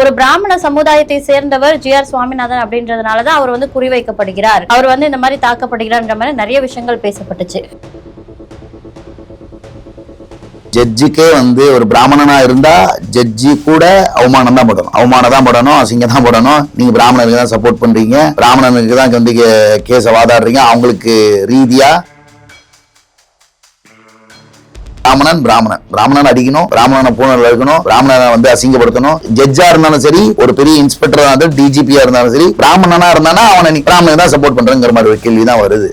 ஒரு பிராமண சமுதாயத்தை சேர்ந்தவர் ஜி ஆர் சுவாமிநாதன் அப்படின்றதுனாலதான் அவர் வந்து குறிவைக்கப்படுகிறார். அவர் வந்து இந்த மாதிரி தாக்கப்படுகிறார்ன்ற மாதிரி நிறைய விஷயங்கள் பேசப்பட்டுச்சு. ஜட்ஜிக்கே வந்து ஒரு பிராமணனா இருந்தா ஜட்ஜி கூட அவமானம் தான் படணும். அவமானம் தான் படணும் அசிங்கம் தான் படணும். நீங்க பிராமணனுக்கு தான் சப்போர்ட் பண்றீங்க. பிராமணனுக்கு தான் வந்து கேஸை வாதாடுறீங்க. அவங்களுக்கு ரீதியா பிராமணன் பிராமணன். பிராமணன் அடிக்கணும் பிராமணனை பூனல் இருக்கணும் பிராமணனை வந்து அசிங்கப்படுத்தணும். ஜட்ஜா இருந்தாலும் சரி ஒரு பெரிய இன்ஸ்பெக்டரா இருந்தாலும் டிஜிபியா இருந்தாலும் சரி பிராமணனா இருந்தானா அவனை நீ பிராமணன் தான் சப்போர்ட் பண்றேங்கிற மாதிரி ஒரு கேள்வி தான் வருது.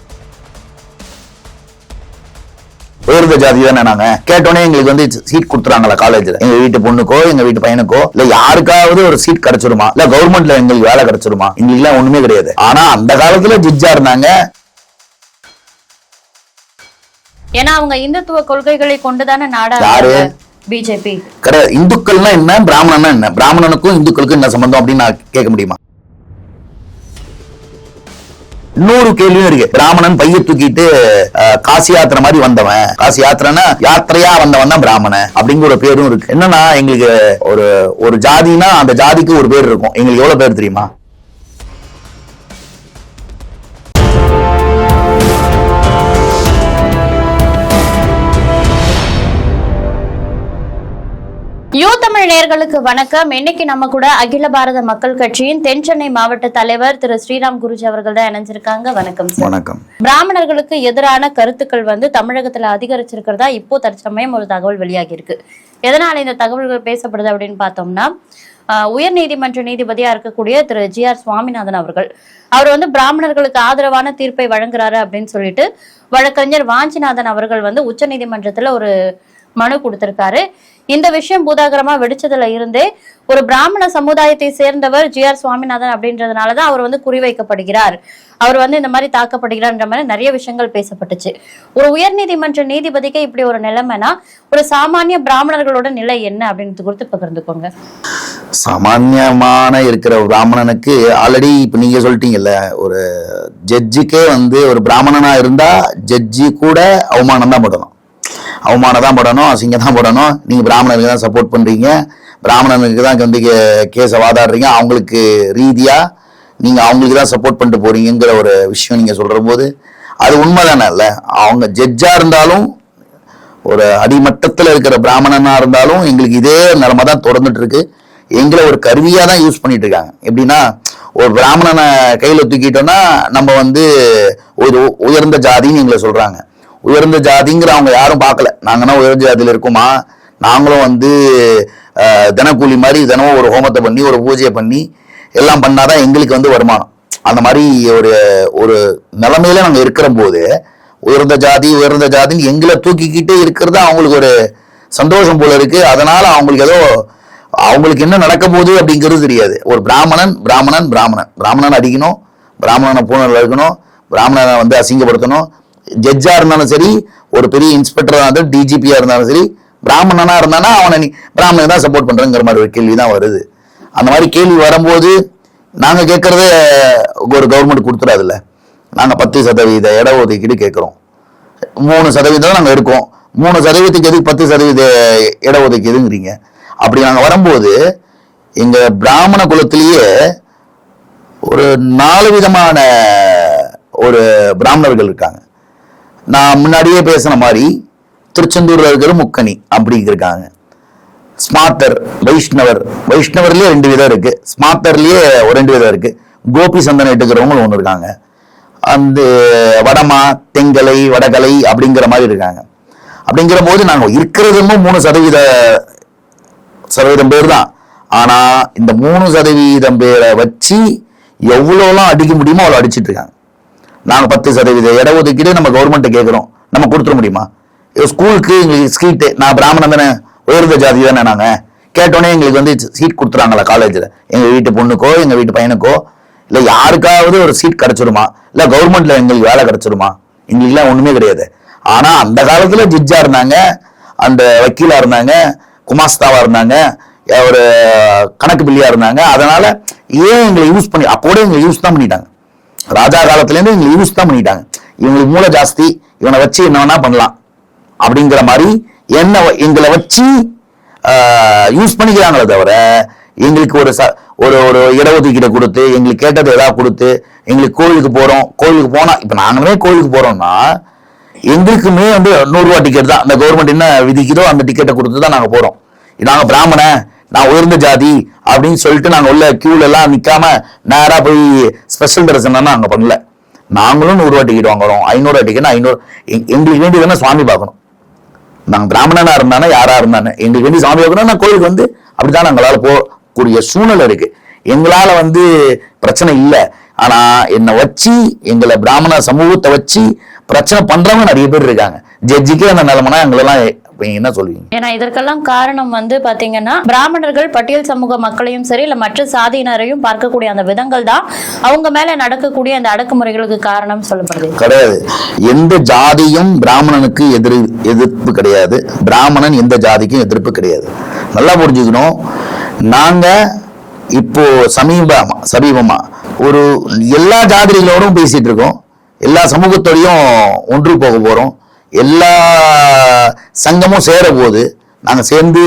உயர்ந்த ஜாதி தானே நாங்க? கேட்டோன்னே எங்களுக்கு வந்து சீட் கொடுத்துறாங்களா காலேஜ்ல எங்க வீட்டு பொண்ணுக்கோ எங்க வீட்டு பையனுக்கோ இல்ல யாருக்காவது ஒரு சீட் கிடைச்சிருமா? இல்ல கவர்மெண்ட்ல எங்களுக்கு வேலை கிடைச்சிருமா? எங்களுக்கு எல்லாம் ஒண்ணுமே கிடையாது. ஆனா அந்த காலத்துல ஜிட்ஜா இருந்தாங்க. ஏன்னா அவங்க இந்துத்துவ கொள்கைகளை கொண்டுதானே? நாடா பிஜேபி. கிடையாது இந்துக்கள்னா என்ன? பிராமணன்னா என்ன? பிராமணனுக்கும் இந்துக்களுக்கும் என்ன சம்பந்தம் அப்படின்னு நான் கேட்க முடியுமா? இன்னொரு கேள்வியும் இருக்கு. பிராமணன் பைய தூக்கிட்டு காசி யாத்திரை மாதிரி வந்தவன். காசி யாத்திரைன்னா யாத்திரையா வந்தவன் தான் பிராமணன் அப்படிங்கிற ஒரு பேரும் இருக்கு. என்னன்னா எங்களுக்கு ஒரு ஒரு ஜாதினா அந்த ஜாதிக்கு ஒரு பேர் இருக்கும். எங்களுக்கு எவ்வளவு பேர் தெரியுமா? தமிழ் நேயர்களுக்கு வணக்கம். இன்னைக்கு நம்ம கூட அகில பாரத மக்கள் கட்சியின் தென் சென்னை மாவட்ட தலைவர் திரு ஸ்ரீராம் குருஜி அவர்கள் தான் இணைஞ்சிருக்காங்க. வணக்கம் வணக்கம். பிராமணர்களுக்கு எதிரான கருத்துக்கள் வந்து தமிழகத்துல அதிகரிச்சிருக்கிறதா இப்போ தற்சமயம் ஒரு தகவல் வெளியாகி இருக்கு எதனால இந்த தகவல்கள் பேசப்படுது அப்படின்னு பார்த்தோம்னா ஆஹ், உயர்நீதிமன்ற நீதிபதியா இருக்கக்கூடிய திரு ஜி ஆர் சுவாமிநாதன் அவர்கள். அவர் வந்து பிராமணர்களுக்கு ஆதரவான தீர்ப்பை வழங்குறாரு அப்படின்னு சொல்லிட்டு வழக்கறிஞர் வாஞ்சிநாதன் அவர்கள் வந்து உச்சநீதிமன்றத்துல ஒரு மனு கொடுத்திருக்காரு. இந்த விஷயம் பூதாகரமா வெடிச்சதுல இருந்தே ஒரு பிராமண சமுதாயத்தை சேர்ந்தவர் ஜி ஆர் சுவாமிநாதன் அப்படின்றதுனாலதான் அவர் வந்து குறிவைக்கப்படுகிறார். அவர் வந்து இந்த மாதிரி தாக்கப்படுகிறார்ன்ற மாதிரி நிறைய விஷயங்கள் பேசப்பட்டுச்சு. ஒரு உயர்நீதிமன்ற நீதிபதிக்கு இப்படி ஒரு நிலைமைனா ஒரு சாமானிய பிராமணர்களோட நிலை என்ன அப்படின்றது குறித்து பகிர்ந்துக்கோங்க. சாமான்யமான இருக்கிற பிராமணனுக்கு ஆல்ரெடி இப்ப நீங்க சொல்லிட்டீங்கல்ல ஒரு ஜட்ஜுக்கே வந்து ஒரு பிராமணனா இருந்தா ஜட்ஜி கூட அவமானம் தான் படணும். அவமானம் தான் படணும் அசிங்க தான் படணும் நீங்க பிராமணனுக்கு தான் சப்போர்ட் பண்றீங்க. பிராமணனுக்கு தான் வந்து கேஸை வாதாடுறீங்க. அவங்களுக்கு ரீதியா நீங்க அவங்களுக்கு தான் சப்போர்ட் பண்ணிட்டு போறீங்கிற ஒரு விஷயம் நீங்க சொல்ற போது அது உண்மைதானே இல்ல அவங்க ஜட்ஜா இருந்தாலும் ஒரு அடிமட்டத்தில் இருக்கிற பிராமணனா இருந்தாலும் எங்களுக்கு இதே நிலைமை தான் தொடர்ந்துட்டு இருக்கு எங்களை ஒரு கருவியாக தான் யூஸ் பண்ணிட்டு இருக்காங்க எப்படின்னா ஒரு பிராமணனை கையில் தூக்கிட்டோம்னா நம்ம வந்து ஒரு உயர்ந்த ஜாதின்னு எங்களை சொல்றாங்க. உயர்ந்த ஜாதிங்கிற அவங்க யாரும் பார்க்கல. நாங்கன்னா உயர்ந்த ஜாதியில் இருக்கோமா? நாங்களும் வந்து தினக்கூலி மாதிரி தினமும் ஒரு ஹோமத்தை பண்ணி ஒரு பூஜையை பண்ணி எல்லாம் பண்ணாதான் எங்களுக்கு வந்து வருமானம். அந்த மாதிரி ஒரு ஒரு நிலைமையில நாங்கள் இருக்கிற போது உயர்ந்த ஜாதி உயர்ந்த ஜாதின்னு எங்களை தூக்கிக்கிட்டே இருக்கிறது அவங்களுக்கு ஒரு சந்தோஷம் போல இருக்கு. அதனால அவங்களுக்கு ஏதோ அவங்களுக்கு என்ன நடக்க போகுது அப்படிங்கிறது தெரியாது. ஒரு பிராமணன் பிராமணன் பிராமணன். பிராமணன் அடிக்கணும் பிராமணனை பூனல் இருக்கணும் பிராமணனை வந்து அசிங்கப்படுத்தணும் ஜட்ஜா இருந்தாலும் சரி ஒரு பெரிய இன்ஸ்பெக்டரா இருந்தாலும் டிஜிபியா இருந்தாலும் சரி பிராமணனா இருந்தானா அவனை நீ பிராமணன் தான் சப்போர்ட் பண்றேங்கிற மாதிரி ஒரு கேள்வி தான் வருது. அந்த மாதிரி கேள்வி வரும்போது நாங்க கேட்கறதே ஒரு கவர்மெண்ட் கொடுத்துடாதுல்ல. நாங்க பத்து சதவீத இட ஒதுக்கீடு கேட்குறோம். மூணு சதவீதம் நாங்க இருக்கோம் மூணு சதவீதத்துக்கு எதுக்கு பத்து சதவீத இட ஒதுக்கீடுங்கிறீங்க? அப்படி நாங்க வரும்போது எங்க பிராமண குலத்திலேயே ஒரு நாலு விதமான ஒரு பிராமணர்கள் இருக்காங்க. நான் முன்னாடியே பேசின மாதிரி திருச்செந்தூர்ல இருக்கிற முக்கணி அப்படிங்கிருக்காங்க ஸ்மார்த்தர் வைஷ்ணவர். வைஷ்ணவர்லயே ரெண்டு விதம் இருக்கு. ஸ்மார்த்தர்லயே ஒரு ரெண்டு விதம் இருக்கு. கோபி சந்தனம் எடுக்கிறவங்க ஒன்று இருக்காங்க. அந்த வடமா தெங்கலை வடகலை அப்படிங்கிற மாதிரி இருக்காங்க. அப்படிங்கிற போது நாங்கள் இருக்கிறதுமும் மூணு சதவீத சதவீதம் பேர் தான். ஆனால் இந்த மூணு சதவீதம் பேரை வச்சு எவ்வளோலாம் அடிக்க முடியுமோ அவ்வளோ அடிச்சிட்டு இருக்காங்க. நாங்கள் பத்து சதவீத இட ஒதுக்கீடு நம்ம கவர்மெண்ட்டை கேட்குறோம் நம்ம கொடுத்துட முடியுமா? ஸ்கூலுக்கு எங்களுக்கு சீட்டு நான் பிராமணன் தானே உயர்ந்த ஜாதி தானே நாங்கள் கேட்டோன்னே எங்களுக்கு வந்து சீட் கொடுத்துறாங்களா காலேஜில் எங்கள் வீட்டு பொண்ணுக்கோ எங்கள் வீட்டு பையனுக்கோ இல்லை யாருக்காவது ஒரு சீட் கிடச்சிருமா? இல்லை கவர்மெண்ட்டில் எங்களுக்கு வேலை கிடச்சிருமா? எங்களுக்குலாம் ஒன்றுமே கிடையாது. ஆனால் அந்த காலத்தில் ஜட்ஜா இருந்தாங்க அந்த வக்கீலாக இருந்தாங்க குமாஸ்தாவாக இருந்தாங்க ஒரு கணக்கு பில்லியாக இருந்தாங்க. அதனால் ஏன் எங்களை யூஸ் பண்ணி அப்போட எங்களை யூஸ் தான் பண்ணிட்டாங்க. ராஜா காலத்துலேருந்து இவங்க யூஸ் தான் பண்ணிட்டாங்க. இவங்களுக்கு மூளை ஜாஸ்தி இவனை வச்சு என்ன வேணா பண்ணலாம். அப்படிங்கிற மாதிரி என்ன எங்களை வச்சு யூஸ் பண்ணிக்கிறாங்களே தவிர எங்களுக்கு ஒரு ச ஒரு ஒரு இடஒதுக்கீடு கொடுத்து எங்களுக்கு கேட்டது ஏதாவது கொடுத்து எங்களுக்கு கோவிலுக்கு போகிறோம் கோவிலுக்கு போனால் இப்போ நாங்களே கோவிலுக்கு போகிறோம்னா எங்களுக்குமே வந்து நூறுரூவா டிக்கெட் தான். அந்த கவர்மெண்ட் என்ன விதிக்குதோ அந்த டிக்கெட்டை கொடுத்து தான் நாங்கள் போகிறோம் நாங்கள் பிராமணன். நான் உயர்ந்த ஜாதி அப்படின்னு சொல்லிட்டு நாங்கள் உள்ள கியூல எல்லாம் நிற்காம நேராக போய் ஸ்பெஷல் தரிசனம் அங்கே பண்ணல. நாங்களும் நூறுரூவா டிக்கெட் வாங்குறோம். ஐநூறுவா டிக்கெட் ஐநூறு எங்களுக்கு வேண்டி தானே சுவாமி பார்க்கணும். நாங்கள் பிராமணனா இருந்தானே யாரா இருந்தானே எங்களுக்கு வேண்டி சாமி பார்க்கணும். நான் கோயிலுக்கு வந்து அப்படிதான் எங்களால் போகக்கூடிய சூழ்நிலை இருக்கு. எங்களால் வந்து பிரச்சனை இல்லை. ஆனா என்னை வச்சு எங்களை பிராமண சமூகத்தை வச்சு பிரச்சனை பண்றவங்க நிறைய பேர் இருக்காங்க. ஜட்ஜிக்கே அந்த நிலைமைனா எங்களெல்லாம் இப்ப நீங்க என்ன சொல்லுவீங்க? ஏன்னா இதற்கெல்லாம் காரணம் வந்து பாத்தீங்கன்னா பிராமணர்கள் பட்டியல் சமூக மக்களையும் சரி இல்ல மற்ற சாதியினரையும் பார்க்கக்கூடிய அந்த விதங்கள் தான் அவங்க மேல நடக்கக்கூடிய அந்த அடக்குமுறைகளுக்கு காரணம் சொல்லப்படுது. கிடையாது. எந்த ஜாதியும் பிராமணனுக்கு எதிர் எதிர்ப்பு கிடையாது. பிராமணன் எந்த ஜாதிக்கும் எதிர்ப்பு கிடையாது. நல்லா புரிஞ்சுக்கணும். நாங்க இப்போ சமீபமா சமீபமா ஒரு எல்லா ஜாதிகளோடும் பேசிட்டு இருக்கோம். எல்லா சமூகத்தோடையும் ஒன்று போக போறோம். எல்லா சங்கமும் சேர போது சேர்ந்து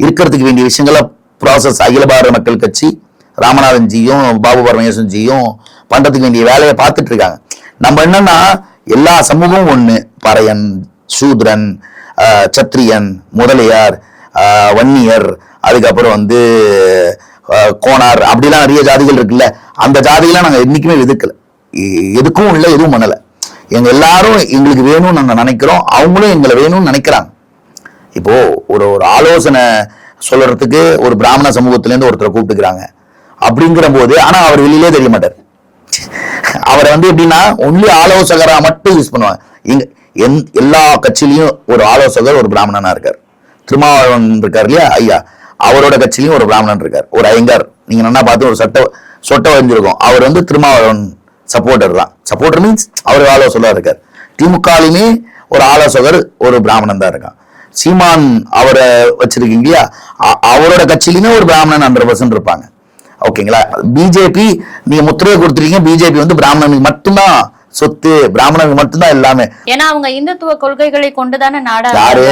இருக்கிறதுக்கு வேண்டிய விஷயங்களை ப்ராசஸ் அகில பாரத மக்கள் கட்சி ராமநாதன் ஜியும் பாபு பரமேஸ்வரன் ஜியும் பண்ணுறதுக்கு வேண்டிய வேலையை பார்த்துட்டு இருக்காங்க நம்ம என்னன்னா எல்லா சமூகமும் ஒன்று பறையன் சூத்ரன் சத்திரியன் முதலியார் வன்னியர் அதுக்கப்புறம் வந்து கோனார் அப்படிலாம் நிறைய ஜாதிகள் இருக்குல்ல அந்த ஜாதிகள்லாம் நாங்கள் என்றைக்குமே எதுக்கல எதுக்கும் இல்லை எதுவும் பண்ணலை. எங்க எல்லாரும் எங்களுக்கு வேணும்னு நாங்க நினைக்கிறோம். அவங்களும் எங்களை வேணும்னு நினைக்கிறாங்க. இப்போ ஒரு ஒரு ஆலோசனை சொல்றதுக்கு ஒரு பிராமண சமூகத்திலேருந்து ஒருத்தரை கூப்பிட்டுக்கிறாங்க. அப்படிங்கிற போது ஆனா அவர் வெளியிலே தெரிய மாட்டார். அவரை வந்து எப்படின்னா ஒன்லி ஆலோசகரா மட்டும் யூஸ் பண்ணுவாங்க. இங்க எந்- எல்லா கட்சியிலையும் ஒரு ஆலோசகர் ஒரு பிராமணனா இருக்கார். திருமாவளவன் இருக்கார் இல்லையா? ஐயா அவரோட கட்சியிலையும் ஒரு பிராமணன் இருக்கார். ஒரு ஐயங்கார். நீங்க நல்லா பார்த்து ஒரு சட்ட சொட்டை வந்திருக்கும் அவர் வந்து திருமாவளவன் சப்போர்ட்டர் தான். சப்போர்ட்டர் மீன்ஸ் அவர் ஆலோசகரா இருக்கார். திமுகலையுமே ஒரு ஆலோசகர் ஒரு பிராமணன் தான் இருக்கான். சீமான் அவரை வச்சிருக்கீங்க இல்லையா? அவரோட கட்சியிலுமே ஒரு பிராமணன் ஹண்ட்ரட் பர்சன்ட் இருப்பாங்க. ஓகேங்களா பிஜேபி நீங்க முத்திரையை கொடுத்துருக்கீங்க பிஜேபி வந்து பிராமணனுக்கு மட்டும்தான் சொத்து பிராமணனுக்கு மட்டும்தான் எல்லாமே. ஏன்னா அவங்க இந்துத்துவ கொள்கைகளை கொண்டுதானே நாடா யாரு?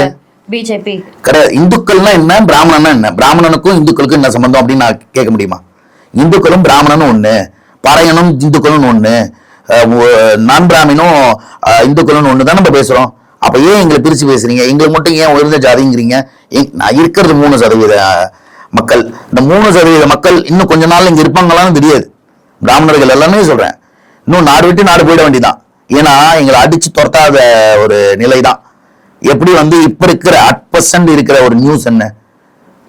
பிஜேபி கிடையாது இந்துக்கள்னா என்ன பிராமணன்னா என்ன? பிராமணனுக்கும் இந்துக்களுக்கும் என்ன சம்பந்தம் அப்படின்னு நான் கேட்க முடியுமா? இந்துக்களும் பிராமணனும் ஒண்ணு. பறையனும் இந்துக்களும் ஒன்று நான் பிராமினும் இந்துக்களும் ஒன்று தான் நம்ம பேசுகிறோம் அப்போ ஏன் எங்களை பிரிச்சு பேசுகிறீங்க எங்களுக்கு மட்டும் ஏன் உயர்ந்த ஜாதிங்கிறீங்க? நான் இருக்கிறது மூணு சதவீத மக்கள். இந்த மூணு சதவீத மக்கள் இன்னும் கொஞ்ச நாள் இங்கே இருப்பாங்களான்னு தெரியாது. பிராமணர்கள் எல்லாமே சொல்கிறேன் இன்னும் நாடு விட்டு நாடு போயிட வேண்டியதான் ஏன்னா எங்களை அடித்து துரத்தாத ஒரு நிலை தான் எப்படி வந்து இப்போ இருக்கிற அட் பர்சன்ட் இருக்கிற ஒரு நியூஸ் என்ன?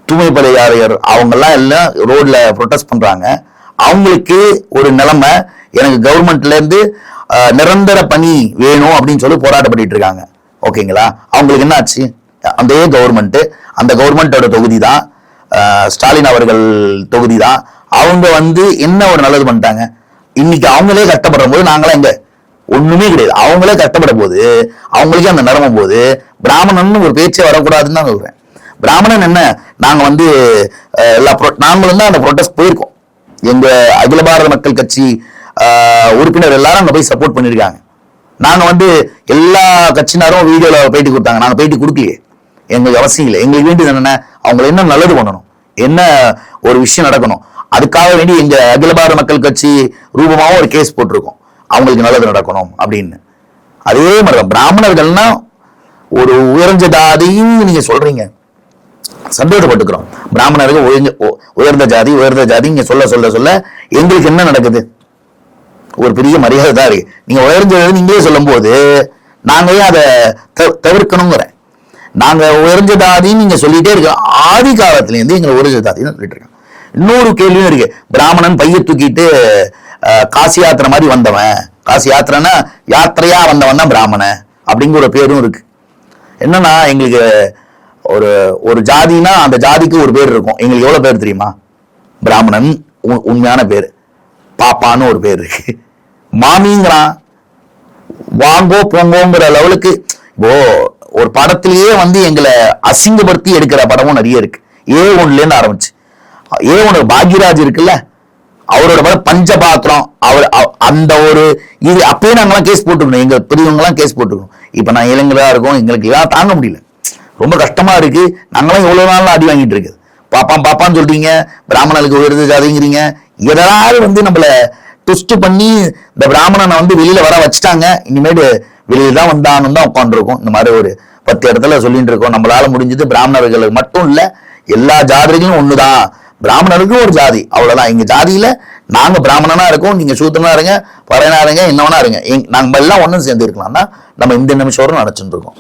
தூய்மை பணியாளர் எல்லாம் எல்லாம் ரோட்ல பண்ணுறாங்க அவங்களுக்கு ஒரு நிலைமை எனக்கு கவர்மெண்ட்ல இருந்து நிரந்தர பணி வேணும் அப்படின்னு சொல்லி போராட்டம் பண்ணிட்டு இருக்காங்க. ஓகேங்களா? அவங்களுக்கு என்ன ஆச்சு அதே கவர்மெண்ட் அந்த கவர்மெண்டோட தொகுதி தான் ஸ்டாலின் அவர்கள் தொகுதி தான் அவங்க வந்து என்ன ஒரு நல்லது பண்ணிட்டாங்க? இன்னைக்கு அவங்களே கஷ்டப்படுற போது நாங்களாம் எங்க? ஒண்ணுமே கிடையாது. அவங்களே கஷ்டப்பட போது அவங்களுக்கே அந்த நிலமும் போது பிராமணன் ஒரு பேச்சே வரக்கூடாதுன்னு தான் சொல்றேன். பிராமணன் என்ன? நாங்க வந்து எல்லா நாங்களும் தான் அந்த ப்ரொட்டஸ்ட் போயிருக்கோம். எங்க அகில பாரத மக்கள் கட்சி உறுப்பினர் எல்லாரும் அங்க போய் சப்போர்ட் பண்ணிருக்காங்க. நாங்க வந்து எல்லா கட்சியினரும் வீடியோல பேட்டி கொடுத்தாங்க. நாங்க பேட்டி கொடுக்கலையே. எங்களுக்கு அவசியம் இல்லை. எங்களுக்கு வேண்டியது என்னென்ன அவங்களை என்ன நல்லது பண்ணணும். என்ன ஒரு விஷயம் நடக்கணும். அதுக்காக வேண்டி எங்க அகில பாரத மக்கள் கட்சி ரூபமாகவும் ஒரு கேஸ் போட்டிருக்கோம். அவங்களுக்கு நல்லது நடக்கணும் அப்படின்னு. அதே மாதிரி பிராமணர்கள்னா ஒரு உயர்ந்த ஜாதியும் நீங்க சொல்றீங்க. சந்தோஷப்பட்டுக்கிறோம். பிராமணர்கள் உயர்ந்த உ- உயர்ந்த ஜாதி உயர்ந்த ஜாதி இங்க சொல்ல சொல்ல சொல்ல எங்களுக்கு என்ன நடக்குது? ஒரு பெரிய மரியாதை தான் இருக்கு. நீங்க உயர்ந்தது நீங்களே சொல்லும் போது நாங்க ஏன் அதை தவிர்க்கணுங்கிறேன் நாங்க உயர்ந்த ஜாதின்னு நீங்க சொல்லிட்டே இருக்கோம் ஆதி காலத்துல இருந்து எங்களை உயர்ந்த ஜாதின்னு சொல்லிட்டு இருக்கோம் இன்னொரு கேள்வியும் இருக்கு. பிராமணன் பைய தூக்கிட்டு காசி யாத்திரை மாதிரி வந்தவன். காசி யாத்திரைன்னா யாத்திரையா வந்தவன் தான் பிராமணன். அப்படிங்கிற ஒரு பேரும் இருக்கு. என்னன்னா எங்களுக்கு ஒரு ஒரு ஜாதினா அந்த ஜாதிக்கு ஒரு பேர் இருக்கும். எங்களுக்கு எவ்வளவு பேர் தெரியுமா? பிராமணன் உ- உண்மையான பேர். பாப்பான்னு ஒரு பேர் இருக்கு. மாமிங்கிறான். வாங்கோ போங்கோங்கிற லெவலுக்கு இப்போ ஒரு படத்திலேயே வந்து எங்களை அசிங்கப்படுத்தி எடுக்கிற படமும் நிறைய இருக்கு. ஏ ஒன்ல ஆரம்பிச்சு. ஏ ஒன்று பாக்யராஜ் இருக்குல்ல அவரோட படம் பஞ்சபாத்திரம். அவர் அந்த ஒரு இது அப்பயே நாங்கெல்லாம் கேஸ் போட்டுக்கணும் எங்க பெரியவங்களாம் கேஸ் போட்டுக்கணும் இப்போ நான் இளைஞராக இருக்கோம். எங்களுக்கு எல்லாம் தாங்க முடியல. ரொம்ப கஷ்டமா இருக்கு. நாங்களாம் எவ்வளவு நாள் அடி வாங்கிட்டு இருக்குது. பாப்பான் பாப்பான்னு சொல்றீங்க. பிராமணனுக்கு உயர்ந்த ஜாதிங்கிறீங்க. எதாவது வந்து நம்மள ட்விஸ்ட் பண்ணி இந்த பிராமணனை வந்து வெளியில வர வச்சுட்டாங்க. இனிமேட்டு வெளியில தான் வந்தான்னு தான் உட்காந்துருக்கோம் இந்த மாதிரி ஒரு பத்து இடத்துல சொல்லிட்டு இருக்கோம். நம்மளால முடிஞ்சது பிராமணர்களுக்கு மட்டும் இல்ல எல்லா ஜாதிகளும் ஒண்ணுதான். பிராமணருக்கும் ஒரு ஜாதி. அவ்வளவுதான். எங்க ஜாதியில நாங்க பிராமணனா இருக்கோம். நீங்க சூத்திரனா இருங்க பறையனா இருங்க என்னவனா இருங்க. எங்க- நாங்க எல்லாம் ஒன்றும் சேர்ந்து இருக்கலாம். தான் நம்ம இந்த நிமிஷம் நினைச்சுட்டு இருக்கோம்.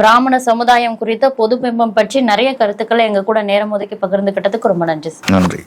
பிராமண சமுதாயம் குறித்த பொது பிம்பம் பற்றி நிறைய கருத்துக்களை எங்க கூட நேரம் ஒதுக்கி பகிர்ந்துகிட்டதுக்கு ரொம்ப நன்றி நன்றி.